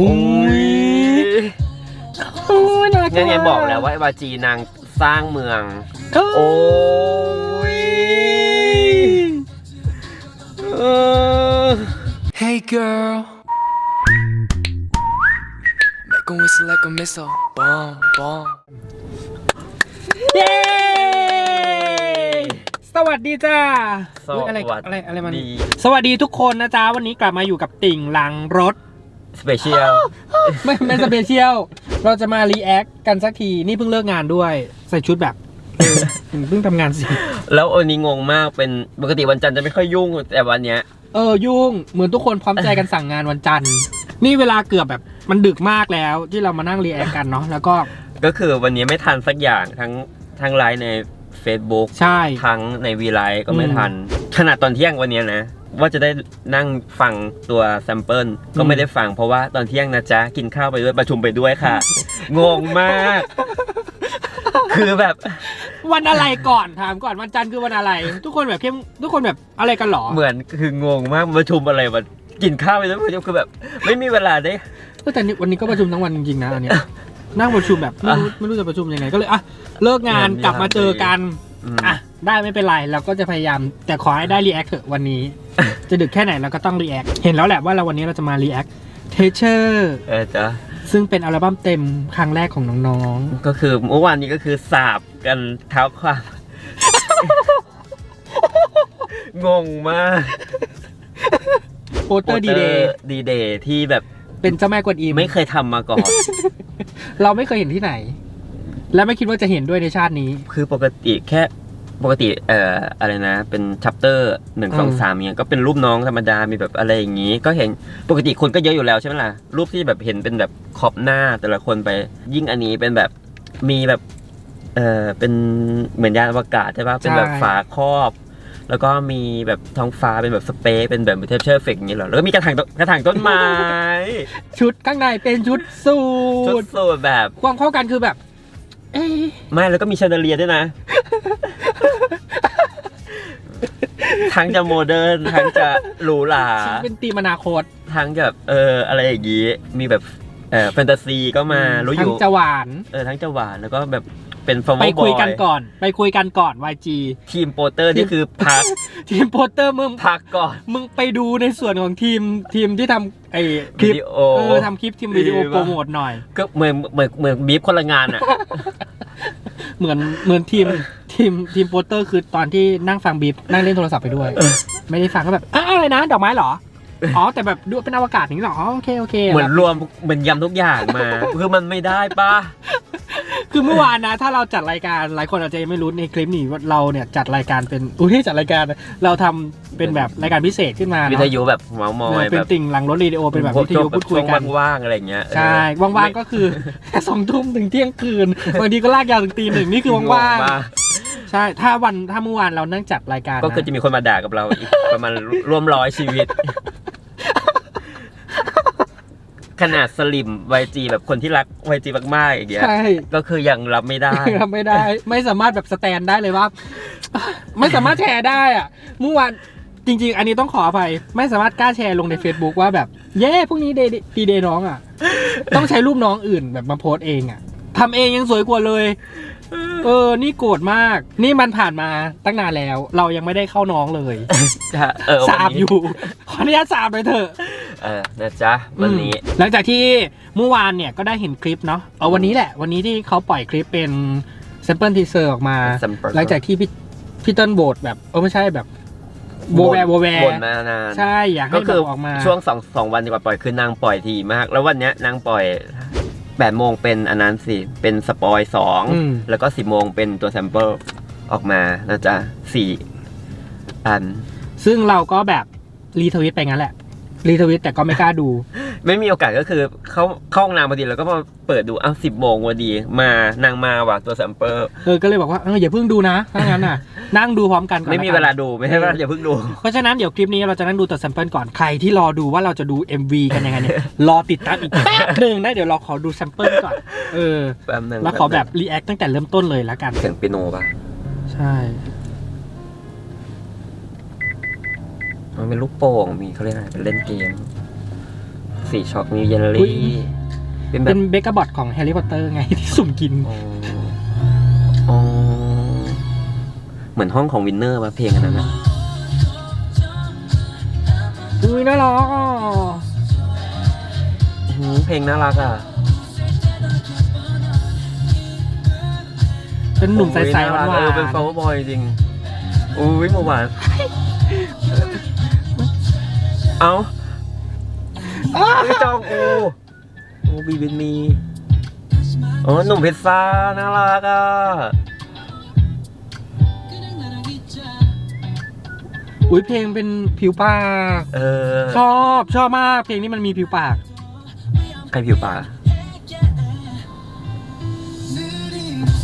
อุ้ยอุ้ยน่างั้นไงบอกแล้วว่าไอ้วาจีนางสร้างเมืองโอ้โอ้ยเออ Hey girl. Make 'em whistle like a missile. Bomb, bomb. เย้ สวัสดีจ้าสอุ๊ยอะไรวัสอะไรอะไรมันดีสวัสดีทุกคนนะจ๊ะ วันนี้กลับมาอยู่กับติ่งหลังรถ สเปเชียล ไม่ไม่สเปเชียล เราจะมารีแอคกันสักที นี่เพิ่งเลิกงานด้วย ใส่ชุดแบบเออเพิ่งทำงานสิ แล้วอันนี้งงมากเป็นปกติวันจันทร์จะไม่ค่อยยุ่งแต่วันเนี้ย เออยุ่ง เหมือนทุกคนพร้อมใจกันสั่งงานวันจันทร์ นี่เวลาเกือบแบบมันดึกมากแล้วที่เรามานั่งรีแอคกันเนาะแล้วก็ก็คือวันนี้ไม่ทันสักอย่างทั้งทั้งไลฟ์ใน Facebook ใช่ ทั้งในวีไลฟ์ก็ไม่อืมทัน ขนาดตอนเที่ยงวันเนี้ยนะ ว่าจะได้นั่งฟังตัวแซมเปิลก็อืมไม่ได้ฟังเพราะว่าตอนเที่ยงนะจ๊ะ กินข้าวไปด้วย ประชุมไปด้วยค่ะ งงมาก คือแบบ วันอะไรก่อนถามก่อนวันจันทร์คือวันอะไร ทุกคนแบบเข้มทุกคนแบบอะไรกันหรอเหมือนคืองงมากประชุมอะไรมันกินข้าวไปด้วยประชุมคือแบบ ไม่มีเวลาได้เออแต่นี่วันนี้ก็ประชุมทั้งวันจริงๆนะอันเนี้ยนั่งประชุมแบบไม่รู้ไม่รู้จะประชุมยังไงก็เลยอะเลิกงานเงินกลับมาเจอกัน อืมอะได้ไม่เป็นไรเราก็จะพยายามแต่ขอให้ได้รีแอคเถอะวันนี้ จะดึกแค่ไหนเราก็ต้องรีแอคเห็นแล้วแหละว่าเราวันนี้เราจะมารีแอคเทเชอร์เออจ้ะซึ่งเป็นอัลบั้มเต็มครั้งแรกของน้องก็คือเมื่อวานนี้ก็คือสาบกันเท้าความ งงมากๆโปสเตอร์ดีเดย์ดีเดย์ที่แบบเป็นเจ้าแม่กวนอิมไม่เคยทำมาก่อน เราไม่เคยเห็นที่ไหน และไม่คิดว่าจะเห็นด้วยในชาตินี้ คือปกติแค่ปกติเอ่ออะไรนะ เป็นชัปเตอร์หนึ่งสองอืมสามเนี่ยก็เป็นรูปน้องธรรมดามีแบบอะไรอย่างนี้ ก็เห็นปกติคนก็เยอะอยู่แล้วใช่ไหมล่ะ รูปที่แบบเห็นเป็นแบบขอบหน้าแต่ละคนไป ยิ่งอันนี้เป็นแบบมีแบบเออเป็นเหมือนยานอวกาศใช่ปะเป็นแบบฝาครอบ แล้วก็มีแบบท้องฟ้าเป็นแบบสเปซเป็นแบบเทปเชอร์เฟกอย่างนี้เหรอแล้วก็มีกระถางต้นกระถางต้นไม้ ชุดข้างในเป็นชุดสูชุดทสูทแบบความเข้ากันคือแบบ เอ๊ะไม่แล้วก็มีแชนเดอเลียร์ด้วยนะ ทั้งจะโมเดิร์นทั้งจะหรูหราเป็นตีมอนาโคตทั้งจะแบบเอออะไรอย่างงี้มีแบบเออแฟนตาซีก็มารู้อทั้งยู่จะหวาน เออทั้งจะหวานแล้วก็แบบ เป็นฟอร์มไปบอคุยยกันก่อน ไปคุยกันก่อน YG ทีมโปสเตอร์นี่คือพักทีมโปสเตอร์มึงพักก่อน มึงไปดูในส่วนของทีมทีมที่ทำไอ้ควิลิปดีโอเออทำคลิปทีมวิดีโอดีปะโปรโมทหน่อย ก็เหมือนเหมือนเหมือนบีฟคนละงานอะเหมือนเหมือนทีมทีมทีมโปสเตอร์คือตอนที่นั่งฟังบีบนั่งเล่นโทรศัพท์ไปด้วย ไม่ได้ฟังก็แบบอะอะไรนะ ดอกไม้เหรออ๋อแต่แบบดูเป็นอวกาศอย่างนี้เหรออ๋อโอเคโอเคเหมือนรวมเหมือนยำทุกอย่างมา คือมันไม่ได้ปะ คือเมื่อวานนะ ถ้าเราจัดรายการหลายคนอาจจะยังไม่รู้ในคลิปนี้ว่าเราเนี่ยจัดรายการเป็นอุ้ยจัดรายการเราทำเป็นแบบรายการพิเศษขึ้นมาวิเนาะทยุแบบเมามอยเป็แบนบติ่งหลังรถเรดิโอเป็นแบบวิทยุพูดคุยกัน ช่วงว่างๆอะไรอย่างเงี้ยใช่ เออว่างๆก็คือ สองทุ่มถึงเที่ยงคืน บางทีก็ลากยาวถึงตีหนึ่งนี่คือว่างงมกๆใช่ ถ้าวันถ้าเมื่อวานเรานั่งจัดรายการก็คือนะจะมีคนมาด่ากับเราอีกประมาณร่วมร้อยชีวิต ขนาดสลิม YG แบบคนที่รัก YG มากๆอย่างเงี้ยใช่ ก็คือยังรับไม่ได้ รับไม่ได้ ไม่สามารถแบบสแตนได้เลยว่า ไม่สามารถแชร์ได้อะเมื่อวานจริง ๆ อันนี้ต้องขออภัย ไม่สามารถกล้าแชร์ลงใน Facebook ว่าแบบ เย้พรุ่งนี้เดย์ดีเดย์น้องอะ ต้องใช้รูปน้องอื่นแบบมาโพสต์เองอะทำเองยังสวยกว่าเลย เออ นี่โกรธมาก นี่มันผ่านมาตั้งนานแล้ว เรายังไม่ได้เข้าน้องเลยเออสาบวันนี้อยู่ ขออนุญาตสาบเลยเถอะ เออนะจ๊ะวันนี้ อืมหลังจากที่เมื่อวานเนี่ยก็ได้เห็นคลิปเนาะเอาวันนี้แหละ วันนี้ที่เขาปล่อยคลิปเป็นแซมเปิลทีเซอร์ออกมา Sample หลังจากที่พี่พี่เต้นโบดแบบเออไม่ใช่แบบโบแวร์โบแวบ่นร์มานาน ใช่อยากให้ก็แบคือบออกมา ช่วงสองสองวันดีกว่าปล่อยคือนางปล่อยทีมาก แล้ววันเนี้ยนางปล่อย แปดโมงเป็นอันนั้นสิ เป็นสปอยสองอืม แล้วก็สิบโมงเป็นตัวแซมเปิลออกมานะจ๊ะสี่อัน ซึ่งเราก็แบบรีทวิตไปงั้นแหละ รีทวิตแต่ก็ไม่กล้าดู ไม่มีโอกาสก็คือเข้าเข้าห้องน้ำพอดีแล้วก็มาเปิดดูอ้าวสิบโมงพอดี มานางมาว่ะตัวแซมเปิลเออก็เลยบอกว่าเอออย่าเพิ่งดูนะถ้างั้นน่ะ นั่งดูพร้อมกันก่อนไม่มีแกันเวลาดูไม่ใช่ว่าอย่าเพิ่งดู เพราะฉะนั้นเดี๋ยวคลิปนี้เราจะนั่งดูแต่แซมเปิลก่อนใครที่รอดูว่าเราจะดู MV กันยังไงเนี่ยรอติดตามอีกแป๊บหนึ่งนะเดี๋ยวเราขอดูแซมเปิลก่อนเออแป๊บนึงแล้วขอแบบรีแอคตั้งแต่เริ่มต้นเลยแล้วกันเสียงเปียโนป่ะใช่ มันเป็นลูกโป่ง มีเขาเรียกอะไรเป็นเล่นเกม สี่ช็อตมีเยลอุ๊ลี่ ย เป็นแบเป็บนเบกาบอทของแฮร์รี่พอตเตอร์ไง ที่สุ่มกินอ๋ออ๋อเหมือนห้องของวินเนอร์ป่ะเพลงอันนั้นนะอุ้ยน่ารักอะหืมเพลงน่ารักอะ เป็นหนุ่มใสๆหโอ้ยวานเออเป็นฟาวบอยจริง อุ้ยเมื่อวาน เอาไม่จองกูโอ้บีบินมีอ๋อหนุ่มเพชรซ่าน่ารักอะๆอุ้ยเพลงเป็นผิวปาก เออชอบชอบมาก เพลงนี้มันมีผิวปาก ใครผิวป่า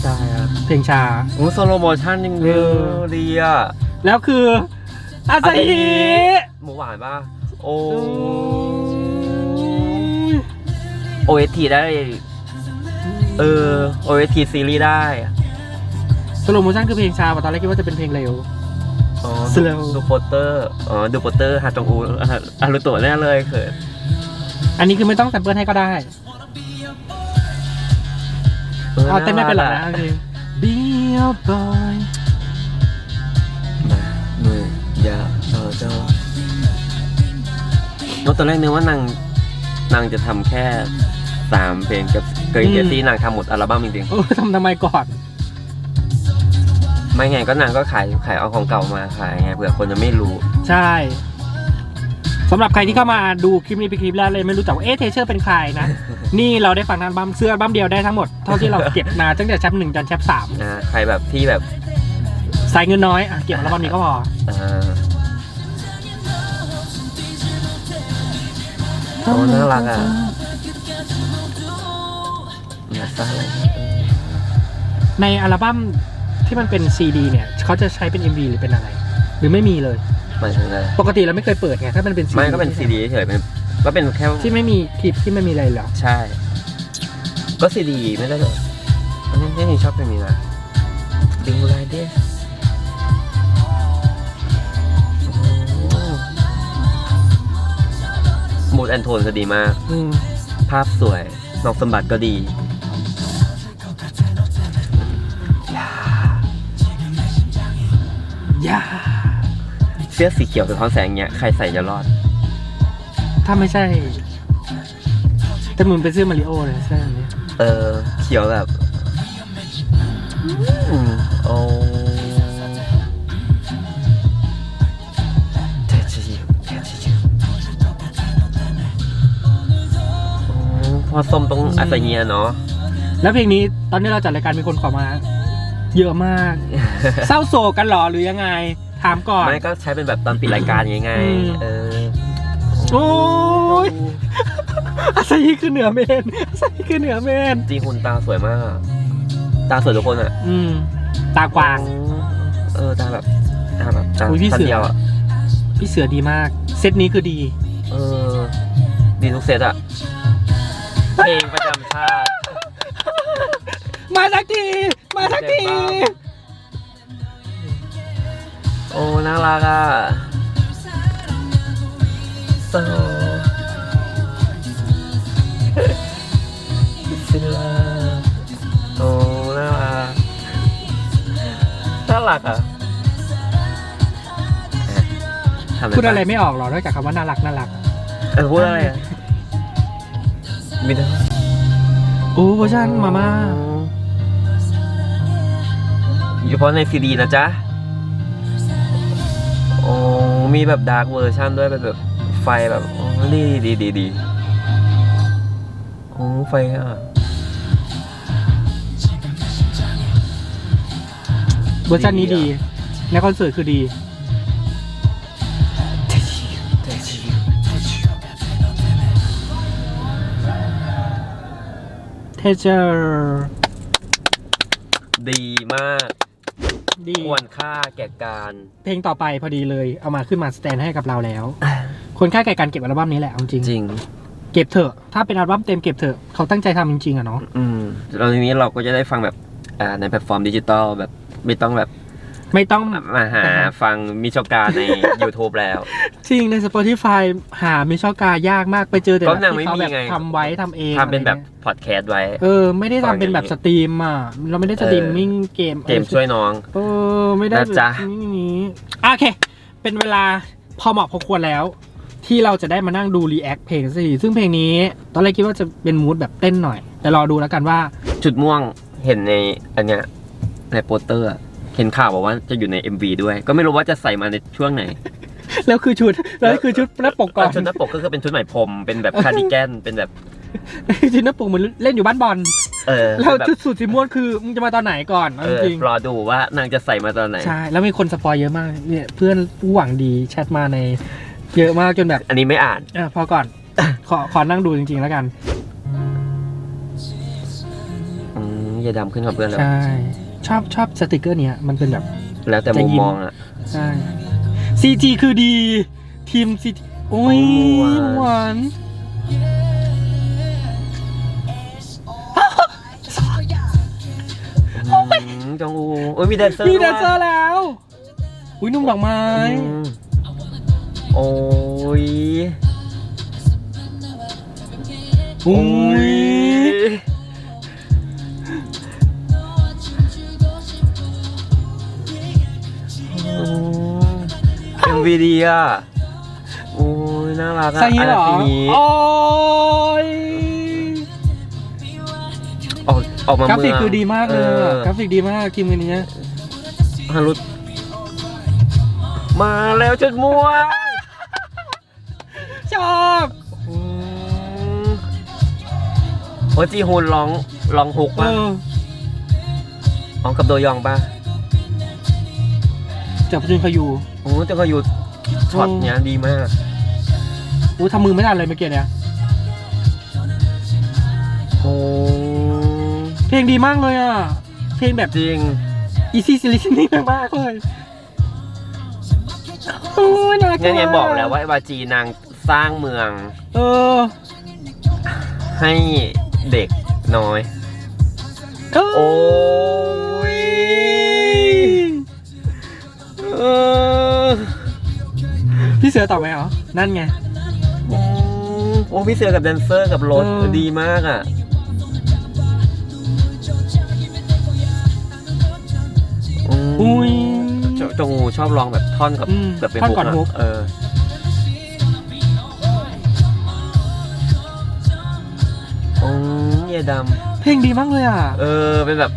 ใช่ครับเพลงชาโอ้โซโลโมชั่นยังเยเอออะดีอะแล้วคืออาซาฮิหมูหวานป่ะ โอ้โอเอทีได้ เออโอเอทีซีรีส์ได้อะสโลโมชั่นคือเพลงชาแต่ตอนแรกคิดว่าจะเป็นเพลงเร็ว อ๋อ Slow ดูโปสเตอร์ อ๋อ ดูโปสเตอร์ฮาจองอูอะอารุโตะแน่เลยเขินอันนี้คือไม่ต้องแซมเปิลให้ก็ได้เอาเต้นไม่เป็นหรอกนะจริง Be a boy มาหนึ่งอย่าต่อจ อแล้วตอนแรกนึกว่านางนางจะทำแค่สามเพลงกับเกย์เจสซี่นางทำหมดอัลบั้มจริงเออทำทำไมก่อน ๆไม่ไงก็นางก็ขายขายเอาของเก่ามาขายไงเผื่อคนจะไม่รู้ ใช่สำหรับใครที่เข้ามาดูคลิปนี้เป็นคลิปแรกเลยไม่รู้จักว่าเอ๊ะเทเชอร์เป็นใครนะ นี่เราได้ฟังนันบัมเสื้ออัลบั้มเดียวได้ทั้งหมด เท่าที่เราเก็บมาตั้งแต่แชปหนึ่งจนแชปสามนะใครแบบที่แบบใส่เงินน้อยอะเก็บอัลบั้มนี้ก็พอ อ่า โอ้น่ารักอะอย่าซ่าอะไรในอัลบั้มที่มันเป็นซีดีเนี่ยเขาจะใช้เป็น MV หรือเป็นอะไร หรือไม่มีเลย หมายถึงอะไรปกติเราไม่เคยเปิดไงถ้ามันเป็นซีไม่ก็เป็นซีดีเฉยๆเป็นก็เป็นแค่ที่ไม่มีคลิปที่ไม่มีอะไรเหรอใช่ ก็ซีดีไม่ได้เลยอันนี้นี่ชอบเพลงนี้นะบิงไดสมูดแอนโทนก็ดีมากอืมภาพสวย นอกสมบัติก็ดีอย่าเสื้อสีเขียวสะท้อนแสงเนี้ยใครใส่จะรอด ถ้าไม่ใช่ แต่มึงเป็นเสื้อมาริโอเลยเสื้ออันนี้เออ เขียวแบบ พอส้มตรงอาซาเนียเนาะแล้วเพลงนี้ตอนนี้เราจัดรายการมีคนขอมา เยอะมาก เศร้าโศกกันเหรอหรือยังไง ถามก่อน ไม่ก็ใช้เป็นแบบตอนปิดรายการยังไงอืม เออโอ้ยอาซาฮิคือเหนือเมนอาซาฮิคือเหนือเมนจริงคุณตาสวยมากตาสวยทุกคนอะอืมตากวาง เออตาแบบตาแบบตาอุ๊ยพี่สั้นเสือ เดียวอะพี่เสือดีมาก เซตนี้คือดี เออดีทุกเซตอะ เพลงประจำชาติ มาสักที มาสักที โอ้น่ารักอะโซซิลาโอ้น่ารักน่ารักอะทำพูดอะไรไม่ออกหรอนอกจากคำว่าน่ารักน่ารัก เออพูดอะไรอะ มีแต่โอ้เวอร์ชันมาม่าเฉพาะในซีดีนะจ๊ะ โอ้ มีแบบดาร์กเวอร์ชันด้วยเป็นแบบไฟแบบโอ้ดีดีดีดีโอ้ไฟอะเวอร์ชันนี้ดี ในคอนเสิร์ตคือดี เทเจอร์ดีมาก ดีควรค่าแก่การ เพลงต่อไปพอดีเลย เอามาขึ้นมาสแตนให้กับเราแล้วคนค่าแก่การเก็บอัลบั้มนี้แหละเอาจริงจริง เก็บเถอะ ถ้าเป็นอัลบั้มเต็มเก็บเถอะ เขาตั้งใจทำจริงๆอะเนาะอืมแล้วทีนี้เราก็จะได้ฟังแบบอ่าในแพลตฟอร์มดิจิตอลแบบไม่ต้องแบบ ไม่ต้องมาหาฟังมิโชกาใน YouTube แล้ว จริงใน Spotify หาไม่ชอบกายากมากไปเจอแต่ก็แบบนางที่ไม่เขามีแบบไงทำไว้ทำเองทำเป็นแบบอะไรงี้ยพอดแคสต์ไว้ เออ ไม่ได้ทำเป็นแบบฟังอย่างนี้สตรีมอะ เราไม่ได้สตรีมมิ่งเกมเกมช่วยน้อง เออ ไม่ได้นะจ๊ะแบบนี้อะโอเค เป็นเวลาพอเหมาะพอควรแล้วที่เราจะได้มานั่งดูรีแอคเพลงสักทีซึ่งเพลงนี้ ตอนแรกคิดว่าจะเป็นมูดแบบเต้นหน่อย แต่รอดูแล้วกันว่า จุดม่วงเห็นในอันเนี้ยในโปสเตอร์อะ เห็นข่าวบอกว่าจะอยู่ใน MV ด้วย ก็ไม่รู้ว่าจะใส่มาในช่วงไหนแล้วคือชุดแล้วคือชุดหน้าปกก่อนชุดหน้าปกก็คือเป็นชุดไหมพรมเป็นแบบคาร์ดิแกนเป็นแบบชุดหน้าปกเหมือนเล่นอยู่บ้านบอลเออแล้วแบบชุดสูทสีม่วงคือมึงจะมาตอนไหนก่อนเอาเอจอริงรอดูว่านางจะใส่มาตอนไหนใช่แล้วมีคนสปอยเยอะมากเนี่ยเพื่อนผู้หวังดีแชทมาใน เยอะมากจนแบบ อันนี้ไม่อ่านอะพอก่อนขอขอนั่งดูจริง ๆ แล้วกันอืมยายดำขึ้นกับเพื่อนแล้วใช่ ชอบชอบสติกเกอร์เนี้ยมันเป็นแบบ แล้วแต่มุมมองอะใช่ CG คือดี ทีม CG โอ้ยหวานหวานอืมจองอูโอ้ยมีแดนเซอร์มีแดด้วยนเซอร์แล้ว อุ้ยนุ่มดอกไม้ อืมโอ้ย อุ้ย วีดีอะโอ้ยน่ารักอะใส่อย่างนี้เหรอสีนี้โอ้ยออกออกมากราฟิกเมืงคือดีมากเลยออะอกราฟิกดีมากทีมกันนี้ฮารุตมาแล้วจุดม่วงชอบอืมโอ้จีฮุนร้องร้องฮุกเอป่ะอร้องกับโดยองป่ะจับจุนขยู โอ้เจ้าก็อยู่ช็อตเนี้ยดีมาก อู้ทำมือไม่ทันเลยเมื่อกี้เนี่ยโอ้เพลงดีมากเลยอะ เพลงแบบ จริง easy listening มากเลยโอ้ยน่ารักงั้นไงมากบอกแล้วว่าวาจีนางสร้างเมืองเออให้เด็กน้อยโอ้โอ้ยเอ เสือตอบไหมเหรอ นั่นไงอืมโอ้พี่เสือกับแดนเซอร์กับรถเออ ดีมากอะมอุ้ย จจงอูชอบร้องแบบท่อนกับอืมแบบเป็นท่อนฮุกก่อนอะฮุกเออ โอ้ยยายดเพลงดีมากเลยอะำเออ เป็นแบบ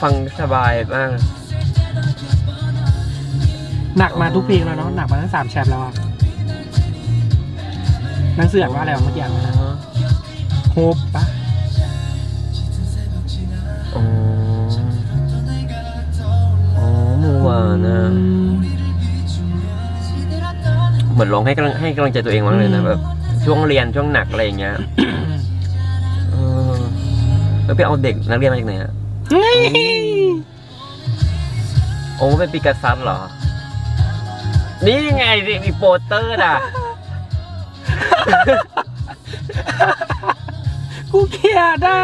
ฟังสบายมาก หนักมาทุกเพลงแล้วเนาะหนักมาทั้งสามแชปแล้วอะหนังสืออ่านว่าอะไรวะเมื่อกี้อ่านว่าอะไรโฮปปะอ๋ออ๋อเมื่อวานนะเหมือนร้องให้กำลังให้กำลังใจตัวเองมากเลยนะแบบช่วงเรียนช่วงหนักอะไรอย่างเงี้ยเออแล้วไปเอาเด็กนักเรียนมาจากไหนอะเฮ้ยโอ้เป็นปิกัสซัสเหรอ นี่ไงสิมีโปสเตอร์อะ กูเกลียดอะ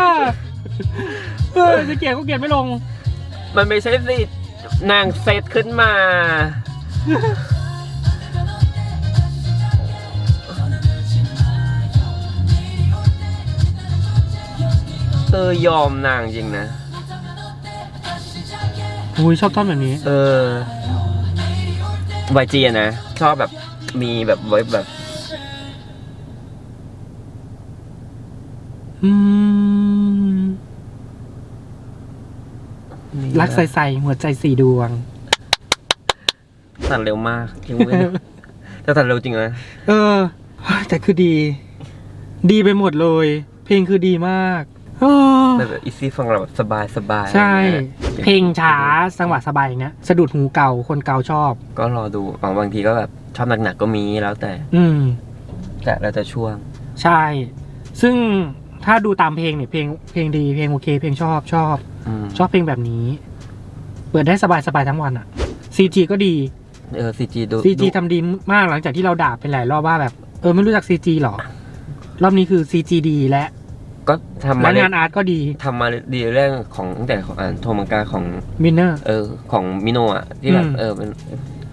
เออจะเกลียดกูเกลียดไม่ลง มันไม่ใช่สินางเซตขึ้นมา เออยอมนางจริงนะ อุ้ยชอบท่อนแบบนี้ เออ วจีอะนะ ชอบแบบมีแบบไว้แบบอืมรักใส่ๆหัวใจสี่ดวง ตัดเร็วมากจริงเว้ยแต่ตัดเร็วจริงนะเออแต่คือดี ดีไปหมดเลย เพลงคือดีมากเออแบบอีซี่ฟังเราแบบสบายสบายใช่ อะไรงี้ย เพลงช้าจังหวะสบายอย่างเนี้ยสะดุดหูเก่าคนเก่าชอบ ก็รอดูบางบางทีก็แบบชอบหนักๆก็มีแล้วแต่ อืม แต่แล้วแต่ช่วง ใช่ ซึ่งถ้าดูตามเพลงเนี่ยเพลงเพลงดีเพลงโอเค เพลงชอบชอบ อืมชอบเพลงแบบนี้ เปิดได้สบายสบายทั้งวันอะซีจีก็ดี เออซีจีดูซีจีดูทำดีมากหลังจากที่เราด่าไปหลายรอบว่าแบบ เออไม่รู้จักซีจีหรอ รอบนี้คือซีจีดีและ ก็ทำมาและเลยงานอาร์ตก็ดีทำมาดีเรื่องของตั้งแต่ของอ่านโทมังกาของ มินเนอร์ เออของมิโนะอะที่แบบอืม เออมัน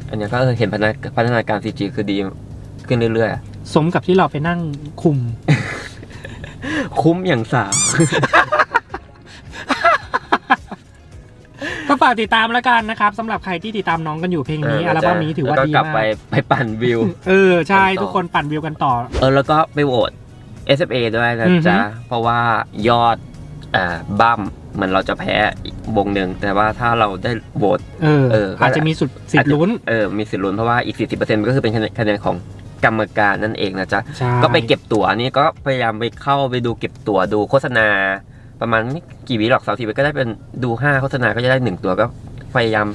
อันเนี้ยก็เออเห็นพัฒนาพัฒนาการซีจีคือดีขึ้นเรื่อยๆอะสมกับที่เราไปนั่งคุมคุ้มอย่างสาวก็ฝากติดตามแล้วกันนะครับสำหรับใครที่ติดตามน้องกันอยู่เพลงนี้เอัลบั้มนี้ถือว่าแล้วดีก็กลับมาไปกไปปั่นวิว เออ ใช่กันต่อทุกคนปั่นวิวกันต่อ เออแล้วก็ไปโหวต SFA ด้วยนะอือฮึจ๊ะ เพราะว่ายอดอ่าบัมเหมือนเราจะแพ้อีกวงหนึ่ง แต่ว่าถ้าเราได้โหวตเออเออก็อาจจะมีสุดสิทธิ์ลุ้นเออมีสิทธิ์ลุ้นเพราะว่าอีก 40%ก็คือเป็นคะแนนคะแนนของกรรมการนั่นเองนะจ๊ะใช่ก็ไปเก็บตั๋วนี่ก็พยายามไปเข้าไปดูเก็บตั๋วดูโฆษณา ประมาณไม่กี่วิหรอกสามสิบก็ได้เป็นดูห้าโฆษณาก็จะได้หนึ่งตัวก็พยายาม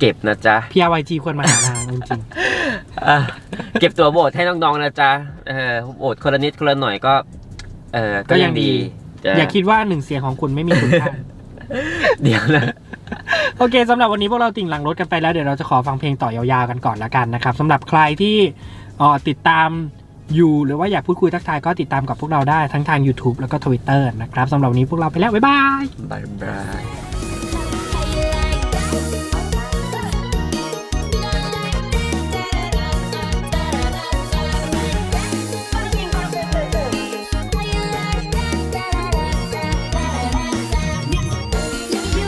เก็บนะจ๊ะ พีอาร์วจีควรมาหานางจริงอะเก็บตัวโบทให้น้องๆนะจ๊ะเออโบทคนละนิดคนละหน่อยก็ เออก็ยังดีจ้ะๆอย่าคิดว่าหนึ่งเสียงของคุณไม่มีคุณค่า เดี๋ยวนะ โอเคสำหรับวันนี้พวกเราติ่งหลังรถกันไปแล้วเดี๋ยวเราจะขอฟังเพลงต่อยาวๆกันก่อนละกันนะครับสำหรับใครที่เอ่อติดตามอยู่หรือว่าอยากพูดคุยทักทายก็ติดตามกับพวกเราได้ทั้งทาง YouTube แล้วก็ Twitter นะครับสำหรับวันนี้พวกเราไปแล้ว บ๊ายบาย บายบาย